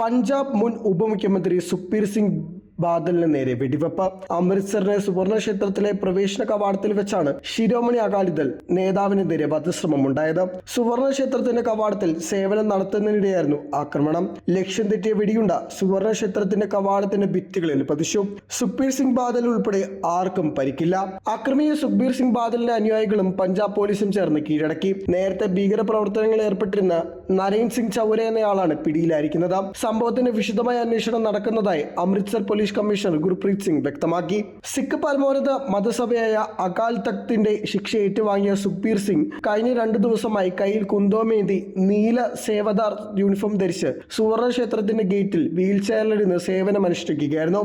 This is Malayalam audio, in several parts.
പഞ്ചാബ് മുൻ ഉപമുഖ്യമന്ത്രി സുഖ്ബീർ സിംഗ് ബാദലിന് നേരെ വെടിവെപ്പ്. അമൃത്സറിലെ സുവർണ ക്ഷേത്രത്തിലെ പ്രവേശന കവാടത്തിൽ വെച്ചാണ് ശിരോമണി അകാലിദൾ നേതാവിനെതിരെ വധശ്രമം ഉണ്ടായത് സുവർണ ക്ഷേത്രത്തിന്റെ കവാടത്തിൽ സേവനം നടത്തുന്നതിനിടെയായിരുന്നു ആക്രമണം. ലക്ഷ്യം തെറ്റിയ വെടിയുണ്ട സുവർണ ക്ഷേത്രത്തിന്റെ കവാടത്തിന്റെ ഭിത്തികളിൽ പതിച്ചു. സുഖ്ബീർ സിംഗ് ബാദൽ ഉൾപ്പെടെ ആർക്കും പരിക്കില്ല. അക്രമിയെ സുഖ്ബീർ സിംഗ് ബാദലിന്റെ അനുയായികളും പഞ്ചാബ് പോലീസും ചേർന്ന് കീഴടക്കി. നേരത്തെ ഭീകര പ്രവർത്തനങ്ങളിൽ ഏർപ്പെട്ടിരുന്ന നരേൻ സിംഗ് ചൗര എന്നയാളാണ് പിടിയിലായിരിക്കുന്നത്. സംഭവത്തിന്റെ വിശദമായ അന്വേഷണം നടക്കുന്നതായി അമൃത്സർ പോലീസ് കമ്മീഷണർ ഗുർപ്രീത് സിംഗ് വ്യക്തമാക്കി. സിഖ് പരമോന്നത മതസഭയായ അകാൽ തക്തിന്റെ ശിക്ഷ ഏറ്റുവാങ്ങിയ സുഖ്ബീർ സിംഗ് കഴിഞ്ഞ രണ്ടു ദിവസമായി കയ്യിൽ കുന്തോമേന്തി നീല സേവദാർ യൂണിഫോം ധരിച്ച് സുവർണ ക്ഷേത്രത്തിന്റെ ഗേറ്റിൽ വീൽ ചെയറിലിരുന്ന് സേവനം അനുഷ്ഠിക്കുകയായിരുന്നു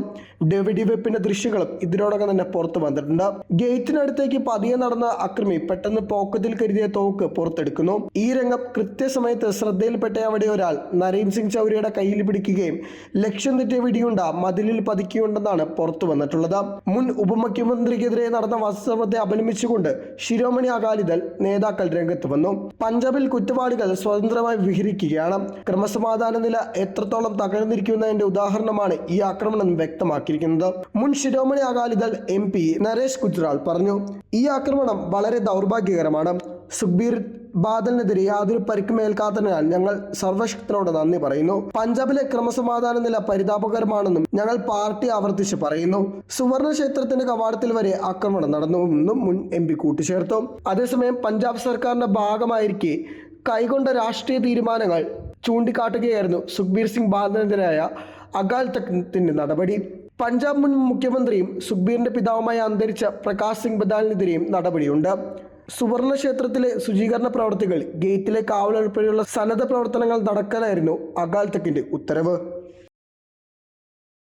വെടിവെപ്പിന്റെ ദൃശ്യങ്ങളും ഇതിനോടകം തന്നെ പുറത്തു വന്നിട്ടുണ്ട്. ഗേറ്റിനടുത്തേക്ക് പതിയെ നടന്ന അക്രമി പെട്ടെന്ന് പോക്കറ്റിൽ കരുതിയ തോക്ക് പുറത്തെടുക്കുന്നു. ഈ രംഗം കൃത്യസമയത്ത് ശ്രദ്ധയിൽപ്പെട്ട അവിടെ ഒരാൾ നരേൻ സിംഗ് ചൗരിയുടെ കയ്യിൽ പിടിക്കുകയും ലക്ഷ്യം തെറ്റിയ വെടിയുണ്ട മതിലിൽ പതിക്കുകയുണ്ടെന്നാണ് പുറത്തു വന്നിട്ടുള്ളത്. മുൻ ഉപമുഖ്യമന്ത്രിക്കെതിരെ നടന്ന വധശ്രമത്തെ അപലപിച്ചുകൊണ്ട് ശിരോമണി അകാലിദൾ നേതാക്കൾ രംഗത്ത് വന്നു. പഞ്ചാബിൽ കുറ്റവാളികൾ സ്വതന്ത്രമായി വിഹരിക്കുകയാണ്. ക്രമസമാധാന നില എത്രത്തോളം തകർന്നിരിക്കുന്നതിന്റെ ഉദാഹരണമാണ് ഈ ആക്രമണം വ്യക്തമാക്കിയിരിക്കുന്നത്. മുൻ ശിരോമണി അകാലിദൾ എം പി നരേഷ് ഗുജ്റാൾ പറഞ്ഞു ഈ ആക്രമണം വളരെ ദൗർഭാഗ്യകരമാണ്. സുഖ്ബീർ ബാദലിനെതിരെ യാതൊരു പരിക്കുമേൽക്കാത്തതിനാൽ ഞങ്ങൾ സർവശക്തനോട് നന്ദി പറയുന്നു. പഞ്ചാബിലെ ക്രമസമാധാന നില പരിതാപകരമാണെന്നും ഞങ്ങൾ പാർട്ടി ആവർത്തിച്ച് പറയുന്നു. സുവർണ ക്ഷേത്രത്തിന്റെ കവാടത്തിൽ വരെ ആക്രമണം നടന്നുവെന്നും മുൻ എം പി കൂട്ടിച്ചേർത്തു. അതേസമയം പഞ്ചാബ് സർക്കാരിന്റെ ഭാഗമായിരിക്കെ കൈകൊണ്ട രാഷ്ട്രീയ തീരുമാനങ്ങൾ ചൂണ്ടിക്കാട്ടുകയായിരുന്നു സുഖ്ബീർ സിംഗ് ബാദലിനെതിരായ അകാൽ തക്തിന്റെ നടപടി. പഞ്ചാബ് മുൻ മുഖ്യമന്ത്രിയും സുഖ്ബീറിന്റെ പിതാവുമായി അന്തരിച്ച പ്രകാശ് സിംഗ് ബദാലിനെതിരെയും നടപടിയുണ്ട്. സുവർണ ക്ഷേത്രത്തിലെ ശുചീകരണ പ്രവർത്തികൾ ഗേറ്റിലെ കാവൽ സന്നദ്ധ പ്രവർത്തനങ്ങൾ നടക്കാനായിരുന്നു അകാൽ തക്കിന്റെ ഉത്തരവ്.